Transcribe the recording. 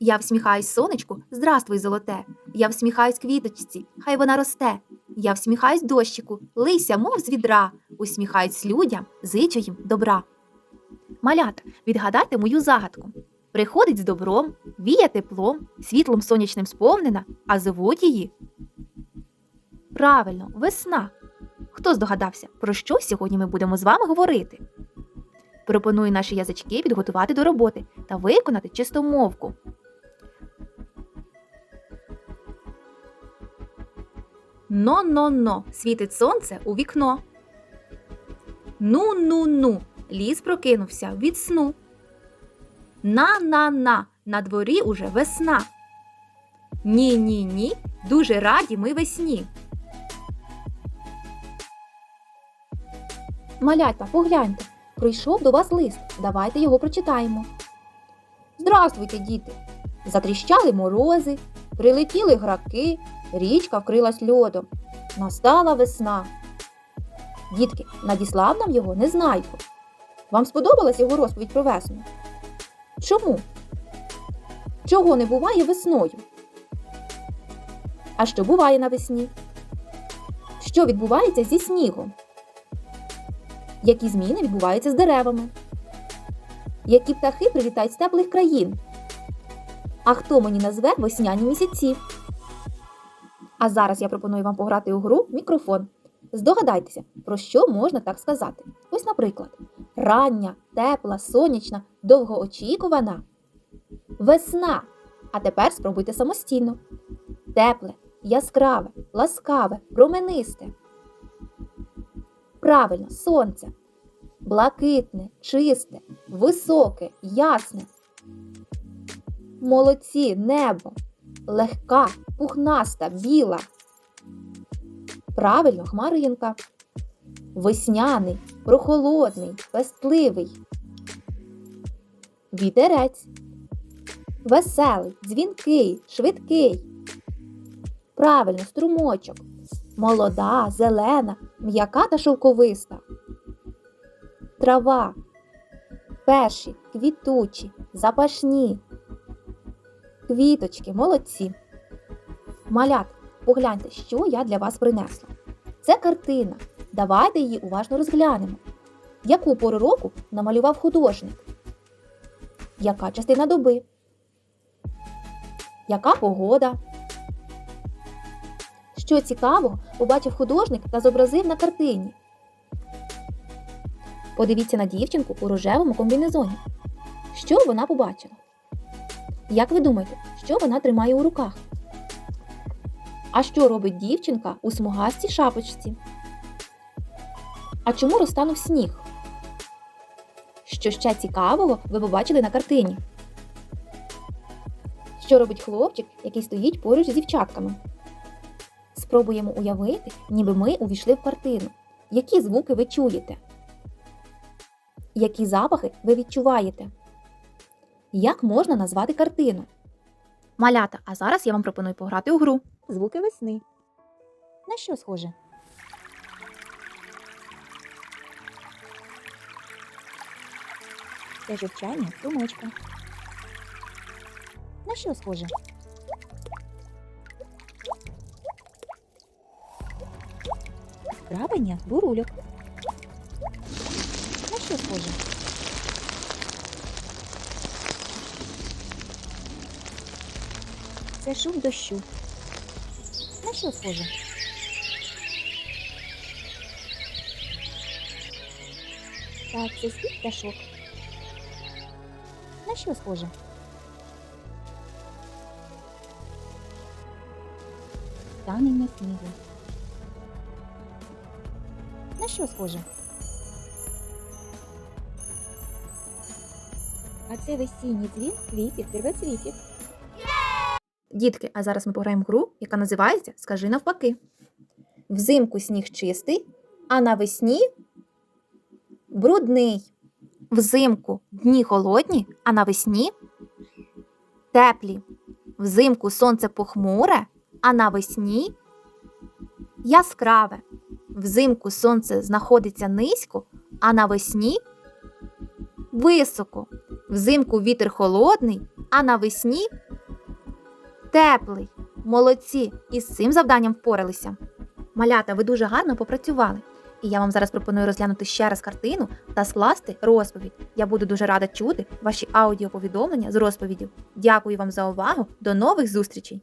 Я всміхаюсь сонечку, здравствуй, золоте. Я всміхаюсь квіточці, хай вона росте. Я всміхаюсь дощику, лися, мов з відра, усміхаюсь людям, зичу їм добра. Малята, відгадайте мою загадку. Приходить з добром, віє теплом, світлом сонячним сповнена, а звуть її. Правильно, весна. Хто здогадався, про що сьогодні ми будемо з вами говорити? Пропоную наші язички підготувати до роботи та виконати чистомовку. Но-но-но, світить сонце у вікно. Ну-ну-ну, ліс прокинувся від сну. На-на-на, на дворі уже весна. Ні-ні-ні, дуже раді ми весні. Малятка, погляньте, прийшов до вас лист. Давайте його прочитаємо. Здравствуйте, діти! Затріщали морози, прилетіли граки, річка вкрилась льодом. Настала весна. Дітки, надіслав нам його Незнайко. Вам сподобалась його розповідь про весну? Чому? Чого не буває весною? А що буває навесні? Що відбувається зі снігом? Які зміни відбуваються з деревами? Які птахи прилітають з теплих країн? А хто мені назве весняні місяці? А зараз я пропоную вам пограти у гру мікрофон. Здогадайтеся, про що можна так сказати. Ось, наприклад, рання, тепла, сонячна, довгоочікувана. Весна. А тепер спробуйте самостійно. Тепле, яскраве, ласкаве, променисте. Правильно, сонце. Блакитне, чисте, високе, ясне. Молодці, небо. Легка, пухнаста, біла. Правильно, хмаринка. Весняний, прохолодний, пестливий. Вітерець. Веселий, дзвінкий, швидкий. Правильно, струмочок. Молода, зелена, м'яка та шовковиста. Трава. Перші, квітучі, запашні. Квіточки, молодці. Малят, погляньте, що я для вас принесла. Це картина. Давайте її уважно розглянемо. Яку пору року намалював художник? Яка частина доби? Яка погода? Що цікавого побачив художник та зобразив на картині? Подивіться на дівчинку у рожевому комбінезоні. Що вона побачила? Як ви думаєте, що вона тримає у руках? А що робить дівчинка у смугастій шапочці? А чому розтанув сніг? Що ще цікавого ви побачили на картині? Що робить хлопчик, який стоїть поруч з дівчатками? Спробуємо уявити, ніби ми увійшли в картину. Які звуки ви чуєте? Які запахи ви відчуваєте? Як можна назвати картину? Малята, а зараз я вам пропоную пограти у гру. Звуки весни. На що схоже? Це журчання струмочка. На що схоже? Правильно, бурульок. На що схоже? Це шум дощу. На що схоже? Так, це спів пташок. На що схоже? Танення снігу. На що схоже? А це весінній дзвін квітів, первоцвітів. Дітки, а зараз ми пограємо гру, яка називається Скажи навпаки. Взимку сніг чистий, а навесні брудний. Взимку дні холодні, а навесні теплі. Взимку сонце похмуре, а навесні яскраве. Взимку сонце знаходиться низько, а навесні високо. Взимку вітер холодний, а навесні Теплий. Молодці! Із цим завданням впоралися. Малята, ви дуже гарно попрацювали. І я вам зараз пропоную розглянути ще раз картину та скласти розповідь. Я буду дуже рада чути ваші аудіоповідомлення з розповідів. Дякую вам за увагу. До нових зустрічей!